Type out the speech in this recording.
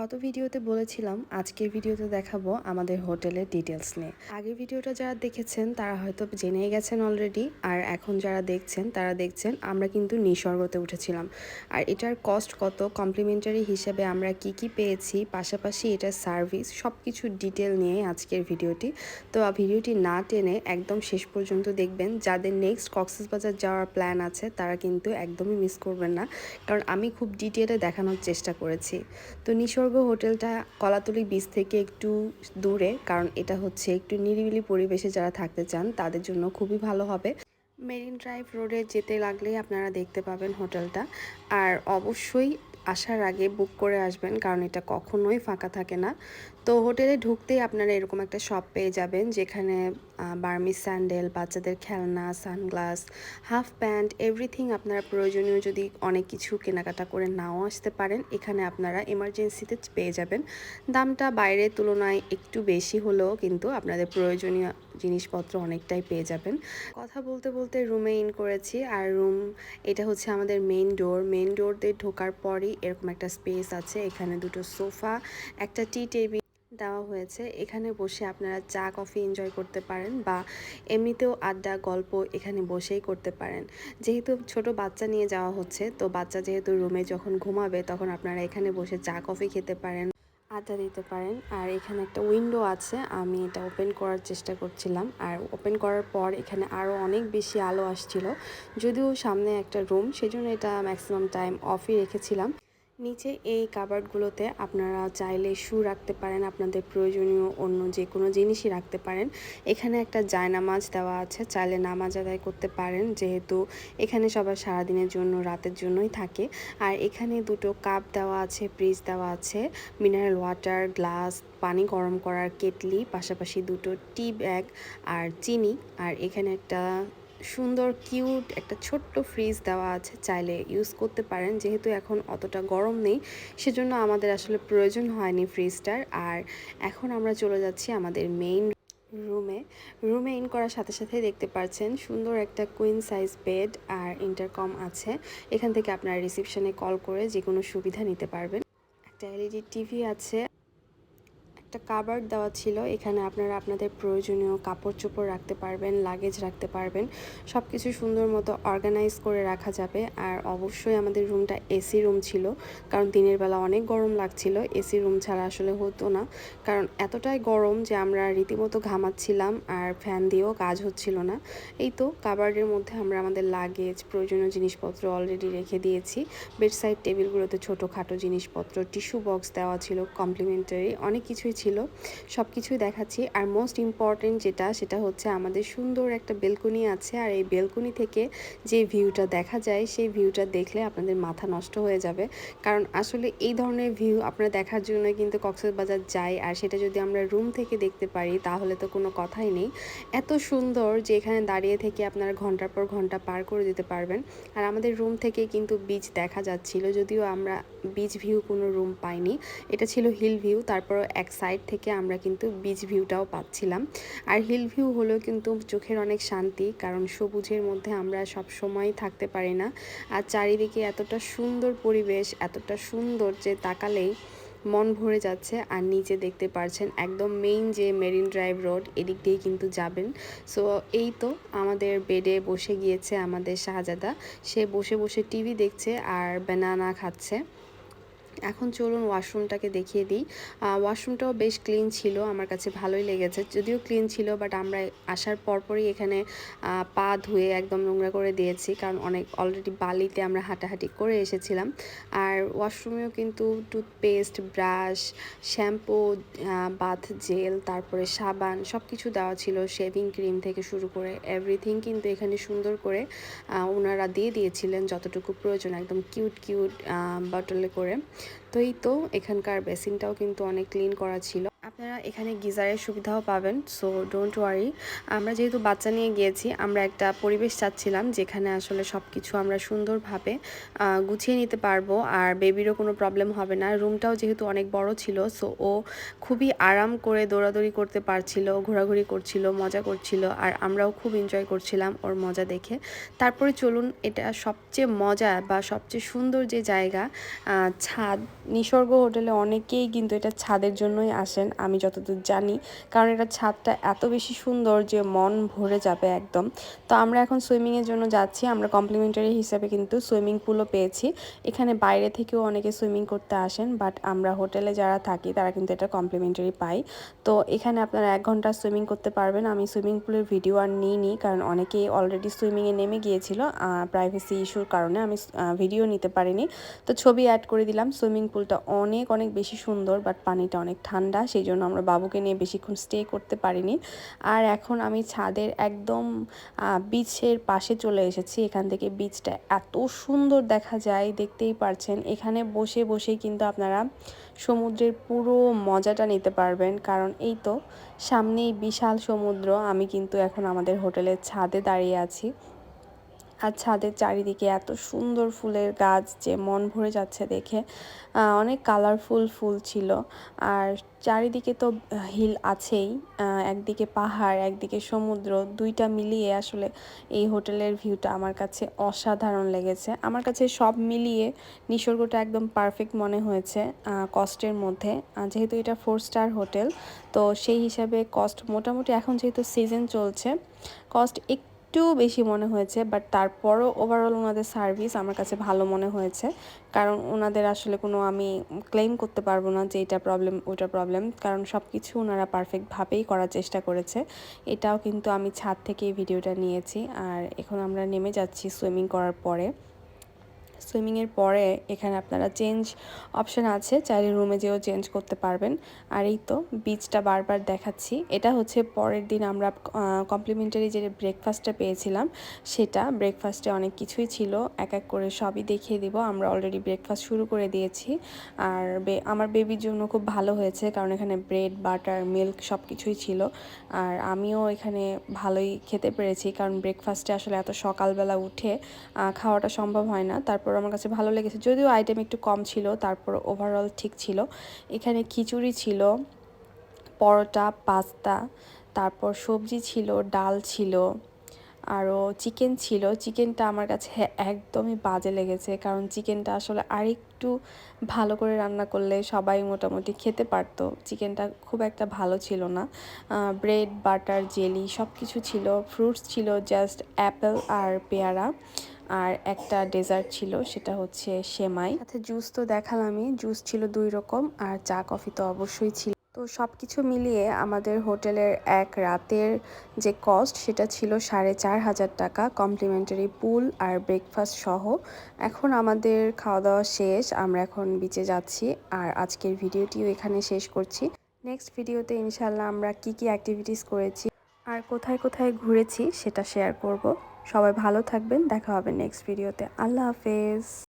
গত ভিডিওতে বলেছিলাম, আজকের ভিডিওতে দেখাবো আমাদের হোটেলের ডিটেলস নিয়ে। আগের ভিডিওটা যারা দেখেছেন, তারা হয়তো জেনেই গেছেন অলরেডি আর এখন যারা দেখছেন, তারা দেখছেন আমরা কিন্তু নিসর্গতে উঠেছিলাম। আর এটার কস্ট কত কমপ্লিমেন্টারি হিসেবে আমরা কি কি পেয়েছি, পাশাপাশি এটার সার্ভিস সব কিছু ডিটেল নিয়ে আজকের ভিডিওটি। তো ভিডিওটি না টেনে একদম শেষ পর্যন্ত দেখবেন। যাদের নেক্সট কক্সবাজার যাওয়ার প্ল্যান আছে, তারা কিন্তু একদমই মিস করবেন না। কারণ আমি খুব ডিটেলে দেখানোর চেষ্টা করেছি। তো নিসর্গ হোটেলটা কলাতলি বিচ থেকে একটু দূরে, কারণ এটা হচ্ছে একটু নিরিবিলি পরিবেশে যারা থাকতে চান, তাদের জন্য খুবই ভালো হবে। মেরিন ড্রাইভ রোডে যেতে লাগলেই আপনারা দেখতে পাবেন হোটেলটা। আর অবশ্যই আসার আগে বুক করে আসবেন, কারণ এটা কখনোই ফাঁকা থাকে না। তো হোটেলে ঢুকতেই আপনারা এরকম একটা শপ পেয়ে যাবেন, যেখানে বার্মি স্যান্ডেল, বাচ্চাদের খেলনা, সানগ্লাস, হাফ প্যান্ট এভরিথিং আপনারা প্রয়োজনীয় যদি অনেক কিছু কেনাকাটা করে নাও আসতে পারেন, এখানে আপনারা এমার্জেন্সিতে পেয়ে যাবেন। দামটা বাইরের তুলনায় একটু বেশি হলেও কিন্তু আপনাদের প্রয়োজনীয় জিনিসপত্র অনেকটাই পেয়ে যাবেন। কথা বলতে বলতে রুমে ইন করেছি, আর রুম এটা হচ্ছে আমাদের মেইন ডোর মেইন ডোর দিয়ে ঢোকার পরই এরকম একটা স্পেস আছে, এখানে দুটো সোফা, একটা টি টেবিল দেওয়া হয়েছে। এখানে বসে আপনারা চা, কফি এনজয় করতে পারেন বা এমনিতেও আড্ডা, গল্প এখানে বসেই করতে পারেন। যেহেতু ছোট বাচ্চা নিয়ে যাওয়া হচ্ছে, তো বাচ্চা যেহেতু রুমে যখন ঘুমাবে, তখন আপনারা এখানে বসে চা, কফি খেতে পারেন, আড্ডা দিতে পারেন। আর এখানে একটা উইন্ডো আছে, আমি এটা ওপেন করার চেষ্টা করছিলাম। আর ওপেন করার পর এখানে আরও অনেক বেশি আলো আসছিল, যদিও সামনে একটা রুম সেজন্য এটা ম্যাক্সিমাম টাইম অফই রেখেছিলাম। নিচে এই কাবার্ডগুলোতে আপনারা চাইলে শু রাখতে পারেন, আপনাদের প্রয়োজনীয় অন্য যে কোনো জিনিসই রাখতে পারেন। এখানে একটা জায়নামাজ দেওয়া আছে, চাইলে নামাজ আদায় করতে পারেন, যেহেতু এখানে সবার সারাদিনের জন্য, রাতের জন্যই থাকে। আর এখানে দুটো কাপ দেওয়া আছে, ফ্রিজ দেওয়া আছে, মিনারেল ওয়াটার, গ্লাস, পানি গরম করার কেটলি, পাশাপাশি দুটো টি ব্যাগ আর চিনি। আর এখানে একটা সুন্দর, কিউট একটা ছোট্ট ফ্রিজ দেওয়া আছে, চাইলে ইউজ করতে পারেন। যেহেতু এখন অতটা গরম নেই, সেজন্য আমাদের আসলে প্রয়োজন হয়নি ফ্রিজটার। আর এখন আমরা চলে যাচ্ছি আমাদের মেইন রুমে রুমে ইন করার সাথে সাথে দেখতে পাচ্ছেন সুন্দর একটা কুইন সাইজ বেড আর ইন্টারকম আছে। এখান থেকে আপনারা রিসিপশনে কল করে যে কোনো সুবিধা নিতে পারবেন। একটা এলইডি টিভি আছে। একটা কাবার দেওয়া ছিল। এখানে আপনারা আপনাদের প্রয়োজনীয় কাপড় চোপড় রাখতে পারবেন লাগেজ রাখতে পারবেন। সব কিছু সুন্দর মতো অর্গানাইজ করে রাখা যাবে। আর অবশ্যই আমাদের রুমটা এসি রুম ছিল, কারণ দিনের বেলা অনেক গরম লাগছিল। এসি রুম ছাড়া আসলে হতো না। কারণ এতটাই গরম যে আমরা রীতিমতো ঘামাচ্ছিলাম আর ফ্যান দিয়েও কাজ হচ্ছিল না। এই তো কাবার্ডের মধ্যে আমরা আমাদের লাগেজ প্রয়োজনীয় জিনিসপত্র অলরেডি রেখে দিয়েছি। বেডসাইড টেবিলগুলোতে ছোটোখাটো জিনিসপত্র টিস্যু বক্স দেওয়া ছিল কমপ্লিমেন্টারি অনেক কিছুই ছিল। সব কিছুই দেখাচ্ছি। আর মোস্ট ইম্পর্টেন্ট যেটা, সেটা হচ্ছে আমাদের সুন্দর একটা বেলকনি আছে। আর এই বেলকনি থেকে যে ভিউটা দেখা যায়, সেই ভিউটা দেখলে আপনাদের মাথা নষ্ট হয়ে যাবে। কারণ আসলে এই ধরনের ভিউ আপনারা দেখার জন্য কিন্তু কক্সবাজার যাই। আর সেটা যদি আমরা রুম থেকে দেখতে পারি, তাহলে তো কোনো কথাই নেই। এত সুন্দর যে এখানে দাঁড়িয়ে থেকে আপনারা ঘণ্টার পর ঘণ্টা পার করে দিতে পারবেন। আর আমাদের রুম থেকে কিন্তু বিচ দেখা যাচ্ছিল, যদিও আমরা বিচ ভিউ কোনো রুম পাইনি। এটা ছিল হিল ভিউ তারপর এক সাইড থেকে আমরা কিন্তু বিচ ভিউটাও পাচ্ছিলাম। আর হিল ভিউ হলো কিন্তু চোখের অনেক শান্তি, কারণ সবুজের মধ্যে আমরা সব সময় থাকতে পারি না। আর চারিদিকে এতটা সুন্দর পরিবেশ, এতটা সুন্দর যে তাকালেই মন ভরে যাচ্ছে, আর নিচে দেখতে পারছেন একদম মেইন যে মেরিন ড্রাইভ রোড এদিক দিয়ে কিন্তু যাবেন। সো এই তো আমাদের বেডে বসে গিয়েছে আমাদের শাহজাদা। সে বসে বসে টিভি দেখছে আর ব্যানানা খাচ্ছে। এখন চলুন ওয়াশরুমটাকে দেখিয়ে দিই। ওয়াশরুমটাও বেশ ক্লিন ছিল, আমার কাছে ভালোই লেগেছে। যদিও ক্লিন ছিল, বাট আমরা আসার পরপরই এখানে পা ধুয়ে একদম নোংরা করে দিয়েছি, কারণ অনেক অলরেডি বালিতে আমরা হাঁটাহাঁটি করে এসেছিলাম। আর ওয়াশরুমেও কিন্তু toothpaste brush shampoo bath gel তারপরে সাবান সব কিছু দেওয়া ছিল শেভিং ক্রিম থেকে শুরু করে এভরিথিং কিন্তু এখানে সুন্দর করে ওনারা দিয়ে দিয়েছিলেন যতটুকু প্রয়োজন, একদম কিউট কিউট বটলে করে। তো এই তো এখানকার বেসিনটাও কিন্তু অনেক ক্লিন করা ছিল। আপনারা এখানে গিজারের সুবিধাও পাবেন সো ডোন্ট ওয়ারি আমরা যেহেতু বাচ্চা নিয়ে গিয়েছি, আমরা একটা পরিবেশ চাচ্ছিলাম যেখানে আসলে সব কিছু আমরা সুন্দরভাবে গুছিয়ে নিতে পারব, আর বেবিরও কোনো প্রবলেম হবে না। রুমটাও যেহেতু অনেক বড় ছিল সো ও খুবই আরাম করে দৌড়াদৌড়ি করতে পারছিল, ঘোরাঘুরি করছিল, মজা করছিল, আর আমরাও খুব এনজয় করছিলাম ওর মজা দেখে। তারপরে চলুন, এটা সবচেয়ে মজা বা সবচেয়ে সুন্দর যে জায়গা ছাদ। নিসর্গ হোটেলে অনেকেই কিন্তু এটা ছাদের জন্যই আসেন। আমি যতদূর জানি। কারণ এটা ছাদটা এত বেশি সুন্দর যে মন ভরে যাবে একদম। তো আমরা এখন সুইমিংয়ের জন্য যাচ্ছি। আমরা কমপ্লিমেন্টারি হিসাবে কিন্তু সুইমিং পুলও পেয়েছি। এখানে বাইরে থেকেও অনেকে সুইমিং করতে আসেন, বাট আমরা হোটেলে যারা থাকি তারা কিন্তু এটা কমপ্লিমেন্টারি পাই। তো এখানে আপনারা এক ঘণ্টা সুইমিং করতে পারবেন। আমি সুইমিং পুলের ভিডিও আর নিইনি, কারণ অনেকেই অলরেডি সুইমিংয়ে নেমে গিয়েছিল। প্রাইভেসি ইস্যুর কারণে আমি ভিডিও নিতে পারিনি। তো ছবি অ্যাড করে দিলাম। সুইমিং পুলটা অনেক অনেক বেশি সুন্দর, বাট পানিটা অনেক ঠান্ডা, সেই সেই জন্য আমরা বাবুকে নিয়ে বেশিক্ষণ স্টে করতে পারিনি। আর এখন আমি ছাদের একদম বিচের পাশে চলে এসেছি। এখান থেকে বিচটা এত সুন্দর দেখা যায়, দেখতেই পারছেন। এখানে বসে বসেই কিন্তু আপনারা সমুদ্রের পুরো মজাটা নিতে পারবেন। কারণ এই তো সামনেই বিশাল সমুদ্র। আমি কিন্তু এখন আমাদের হোটেলের ছাদে দাঁড়িয়ে আছি। আর ছাদের চারিদিকে এত সুন্দর ফুলের গাছ যে মন ভরে যাচ্ছে দেখে। অনেক কালারফুল ফুল ছিল। আর চারিদিকে তো হিল আছেই। একদিকে পাহাড়, একদিকে সমুদ্র, দুইটা মিলিয়ে আসলে এই হোটেলের ভিউটা আমার কাছে অসাধারণ লেগেছে। আমার কাছে সব মিলিয়ে নিসর্গটা একদম পারফেক্ট মনে হয়েছে কস্টের মধ্যে। যেহেতু এটা ফোর স্টার হোটেল, তো সেই হিসাবে কস্ট মোটামুটি এখন যেহেতু সিজন চলছে কস্ট একটু একটু বেশি মনে হয়েছে বাট তারপরও ওভারঅল ওনাদের সার্ভিস আমার কাছে ভালো মনে হয়েছে। কারণ ওনাদের আসলে কোনো আমি ক্লেম করতে পারব না যে এটা প্রবলেম ওটা প্রবলেম কারণ সব কিছু ওনারা পারফেক্টভাবেই করার চেষ্টা করেছে। এটাও কিন্তু আমি ছাদ থেকে ভিডিওটা নিয়েছি, আর এখন আমরা নেমে যাচ্ছি সুইমিং করার পরে। সুইমিংয়ের পরে এখানে আপনারা চেঞ্জ অপশান আছে, চাইলে রুমে যেও চেঞ্জ করতে পারবেন। আর এই তো বিচটা বারবার দেখাচ্ছি। এটা হচ্ছে পরের দিন আমরা কমপ্লিমেন্টারি যে ব্রেকফাস্টটা পেয়েছিলাম, সেটা ব্রেকফাস্টে অনেক কিছুই ছিল। এক এক করে সবই দেখিয়ে দিব। আমরা অলরেডি ব্রেকফাস্ট শুরু করে দিয়েছি। আর আমার বেবির জন্য খুব ভালো হয়েছে, কারণ এখানে ব্রেড বাটার মিল্ক সব কিছুই ছিল। আর আমিও এখানে ভালোই খেতে পেরেছি, কারণ ব্রেকফাস্টে আসলে এত সকালবেলা উঠে খাওয়াটা সম্ভব হয় না। তারপর আমার কাছে ভালো লেগেছে। যদিও আইটেম একটু কম ছিল, তারপর ওভারঅল ঠিক ছিল। এখানে খিচুড়ি ছিল, পরোটা, পাস্তা, তারপর সবজি ছিল, ডাল ছিল আরও চিকেন ছিল। চিকেনটা আমার কাছে একদমই বাজে লেগেছে, কারণ চিকেনটা আসলে আরেকটু ভালো করে রান্না করলে সবাই মোটামুটি খেতে পারতো। চিকেনটা খুব একটা ভালো ছিল না। ব্রেড বাটার জেলি সব কিছু ছিল। ফ্রুটস ছিল জাস্ট অ্যাপেল আর পেয়ারা। আর একটা ডেজার্ট ছিল, সেটা হচ্ছে সেমাই। সাথে জুস তো দেখালামই জুস ছিল দুই রকম আর চা কফি তো অবশ্যই ছিল। তো সব কিছু মিলিয়ে আমাদের হোটেলের এক রাতের যে কস্ট সেটা ছিল সাড়ে চার হাজার টাকা কমপ্লিমেন্টারি পুল আর ব্রেকফাস্ট সহ। এখন আমাদের খাওয়া দাওয়া শেষ, আমরা এখন বিচে যাচ্ছি আর আজকের ভিডিওটিও এখানে শেষ করছি। নেক্সট ভিডিওতে ইনশাল্লাহ আমরা কি কি অ্যাক্টিভিটিস করেছি আর কোথায় কোথায় ঘুরেছি, সেটা শেয়ার করব। সবাই ভালো থাকবেন দেখা হবে নেক্সট ভিডিওতে আল্লাহ হাফেজ।